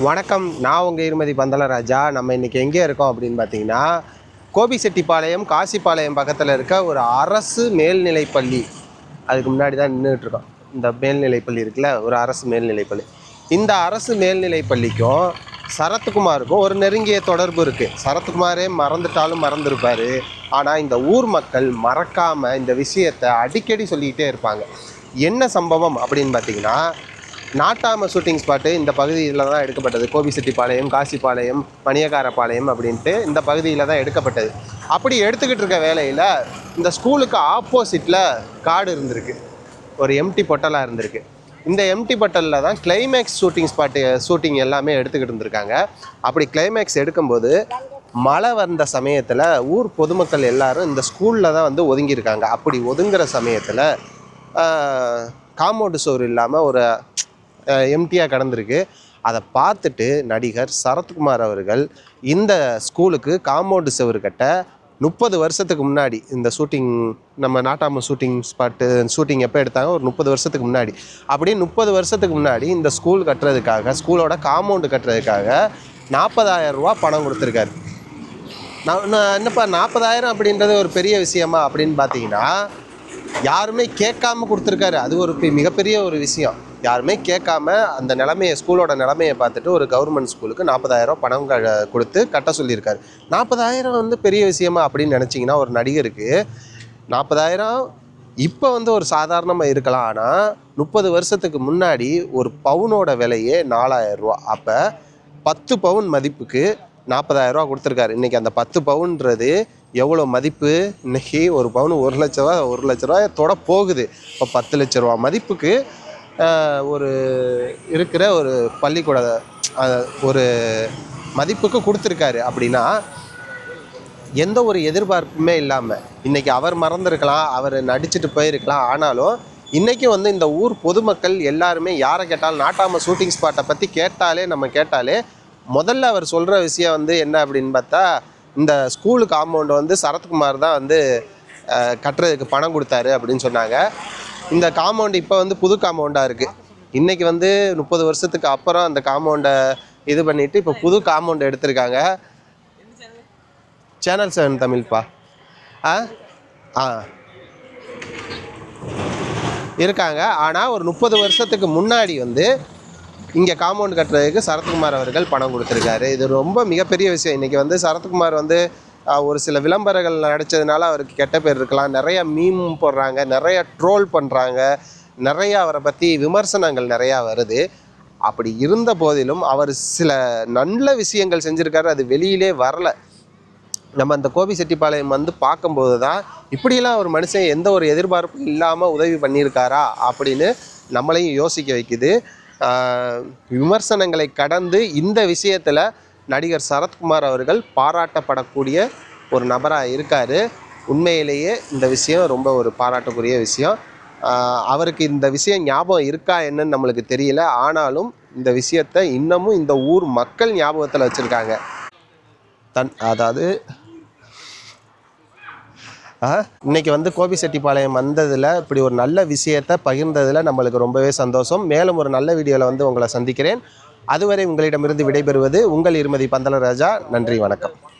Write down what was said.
வணக்கம் நான் உங்கள் இருமதி பந்தலராஜா நம்ம இன்றைக்கி எங்கே இருக்கோம் அப்படின்னு பார்த்தீங்கன்னா கோபிசெட்டிப்பாளையம் காசிப்பாளையம் பக்கத்தில் இருக்க ஒரு அரசு மேல்நிலைப்பள்ளி அதுக்கு முன்னாடி தான் நின்றுட்டு இருக்கோம். இந்த மேல்நிலைப்பள்ளி இருக்குல்ல ஒரு அரசு மேல்நிலைப்பள்ளி இந்த அரசு மேல்நிலைப்பள்ளிக்கும் சரத்குமாருக்கும் ஒரு நெருங்கிய தொடர்பு இருக்குது சரத்குமாரே மறந்துட்டாலும் மறந்துருப்பார். ஆனால் இந்த ஊர் மக்கள் மறக்காமல் இந்த விஷயத்தை அடிக்கடி சொல்லிக்கிட்டே இருப்பாங்க. என்ன சம்பவம் அப்படின்னு பார்த்தீங்கன்னா நாட்டாம ஷூட்டிங் ஸ்பாட்டு இந்த பகுதியில் தான் எடுக்கப்பட்டது. கோபிசெட்டிப்பாளையம் காசிப்பாளையம் மணியக்காரப்பாளையம் அப்படின்ட்டு இந்த பகுதியில் தான் எடுக்கப்பட்டது. அப்படி எடுத்துக்கிட்டு இருக்க வேலையில் இந்த ஸ்கூலுக்கு ஆப்போசிட்டில் காடு இருந்திருக்கு. ஒரு எம்டி பொட்டலாக இருந்திருக்கு. இந்த எம்டி பொட்டலில் தான் கிளைமேக்ஸ் ஷூட்டிங் ஸ்பாட்டு ஷூட்டிங் எல்லாமே எடுத்துக்கிட்டு இருந்திருக்காங்க. அப்படி கிளைமேக்ஸ் எடுக்கும்போது மழை வந்த சமயத்தில் ஊர் பொதுமக்கள் எல்லாரும் இந்த ஸ்கூலில் தான் வந்து ஒதுங்கியிருக்காங்க. அப்படி ஒதுங்குற சமயத்தில் காம்பவுண்டு சோறு இல்லாமல் ஒரு எம்டியாக கடந்திருக்கு. அதை பார்த்துட்டு நடிகர் சரத்குமார் அவர்கள் இந்த ஸ்கூலுக்கு காம்பவுண்டு செவரு கட்ட முப்பது வருஷத்துக்கு முன்னாடி இந்த ஷூட்டிங் நம்ம நாட்டாம ஷூட்டிங் ஸ்பாட்டு ஷூட்டிங் எப்போ எடுத்தாங்க? ஒரு முப்பது வருஷத்துக்கு முன்னாடி. அப்படியே முப்பது வருஷத்துக்கு முன்னாடி இந்த ஸ்கூல் கட்டுறதுக்காக ஸ்கூலோட காம்பவுண்டு கட்டுறதுக்காக நாற்பதாயிரம் ரூபா பணம் கொடுத்துருக்காரு. நான் நான் என்னப்பா நாற்பதாயிரம் அப்படின்றது ஒரு பெரிய விஷயமா? அப்படின்னு பார்த்தீங்கன்னா யாருமே கேட்காம கொடுத்துருக்காரு. அது ஒரு பெ- மிகப்பெரிய ஒரு விஷயம். யாருமே கேட்காம அந்த நிலமையை ஸ்கூலோட நிலமையை பார்த்துட்டு ஒரு கவர்மெண்ட் ஸ்கூலுக்கு நாற்பதாயிரம் பணம் கொடுத்து கட்ட சொல்லியிருக்காரு. நாற்பதாயிரம் வந்து பெரிய விஷயமா அப்படின்னு நினச்சிங்கன்னா ஒரு நடிகருக்கு நாற்பதாயிரம் இப்போ வந்து ஒரு சாதாரணமாக இருக்கலாம். ஆனால் முப்பது வருஷத்துக்கு முன்னாடி ஒரு பவுனோட விலையே நாலாயிரம் ரூபா அப்போ பத்து பவுன் மதிப்புக்கு நாற்பதாயிரம் ரூபா கொடுத்துருக்காரு. இன்றைக்கி அந்த பத்து பவுன்றது எவ்வளோ மதிப்பு? இன்னைக்கு ஒரு பவுன் ஒரு லட்ச ரூபா ஒரு லட்ச ரூபாய் தொட போகுது. இப்போ பத்து லட்ச ரூபா மதிப்புக்கு ஒரு இருக்கிற ஒரு பள்ளிக்கூட ஒரு மதிப்புக்கு கொடுத்துருக்காரு அப்படின்னா எந்த ஒரு எதிர்பார்ப்புமே இல்லாமல் இன்றைக்கி அவர் மறந்துருக்கலாம் அவர் நடிச்சுட்டு போயிருக்கலாம் ஆனாலும் இன்றைக்கி வந்து இந்த ஊர் பொதுமக்கள் எல்லாருமே யாரை கேட்டாலும் நாட்டாமல் ஷூட்டிங் ஸ்பாட்டை பற்றி கேட்டாலே நம்ம கேட்டாலே முதல்ல அவர் சொல்கிற விஷயம் வந்து என்ன அப்படின்னு பார்த்தா இந்த ஸ்கூலு காம்பவுண்டு வந்து சரத்குமார் தான் வந்து கட்டுறதுக்கு பணம் கொடுத்தாரு அப்படின்னு சொன்னாங்க. இந்த காம்பவுண்டு இப்போ வந்து புது காம்பவுண்டாக இருக்குது இன்றைக்கி வந்து முப்பது வருஷத்துக்கு அப்புறம் அந்த காம்பவுண்டை இது பண்ணிவிட்டு இப்போ புது காம்பவுண்டு எடுத்திருக்காங்க. சேனல் செவன் தமிழ்ப்பா. ஆ? ஆ. இருக்காங்க. ஆனால் ஒரு முப்பது வருஷத்துக்கு முன்னாடி வந்து இங்கே காம்பவுண்ட் கட்டுறதுக்கு சரத்குமார் அவர்கள் பணம் கொடுத்துருக்காரு. இது ரொம்ப மிகப்பெரிய விஷயம். இன்றைக்கி வந்து சரத்குமார் வந்து ஒரு சில விளம்பரங்கள் நடித்ததுனால அவருக்கு கெட்ட பேர் இருக்கலாம். நிறைய மீம் போடுறாங்க. நிறைய ட்ரோல் பண்ணுறாங்க நிறைய அவரை பற்றி விமர்சனங்கள் நிறையா வருது. அப்படி இருந்த போதிலும் அவர் சில நல்ல விஷயங்கள் செஞ்சுருக்காரு. அது வெளியிலே வரல. நம்ம அந்த கோபி செட்டிப்பாளையம் வந்து பார்க்கும்போது தான் இப்படியெல்லாம் ஒரு மனுஷன் எந்த ஒரு எதிர்பார்ப்பும் இல்லாமல் உதவி பண்ணியிருக்காரா அப்படின்னு நம்மளையும் யோசிக்க வைக்குது. விமர்சனங்களை கடந்து இந்த விஷயத்தில் நடிகர் சரத்குமார் அவர்கள் பாராட்டப்படக்கூடிய ஒரு நபராக இருக்கார். உண்மையிலேயே இந்த விஷயம் ரொம்ப ஒரு பாராட்டக்கூடிய விஷயம். அவருக்கு இந்த விஷயம் ஞாபகம் இருக்கா என்னன்னு நம்மளுக்கு தெரியல. ஆனாலும் இந்த விஷயத்தை இன்னமும் இந்த ஊர் மக்கள் ஞாபகத்தில் வச்சுருக்காங்க. தன் அதாவது இன்றைக்கி இன்னைக்கு வந்து கோபிசெட்டிப்பாளையம் வந்ததில் இப்படி ஒரு நல்ல விஷயத்தை பகிர்ந்ததில் நம்மளுக்கு ரொம்பவே சந்தோஷம். மேலும் ஒரு நல்ல வீடியோவில் வந்து உங்களை சந்திக்கிறேன். அதுவரை உங்களிடமிருந்து விடைபெறுவது உங்கள் இருமதி பந்தலராஜா நன்றி வணக்கம்.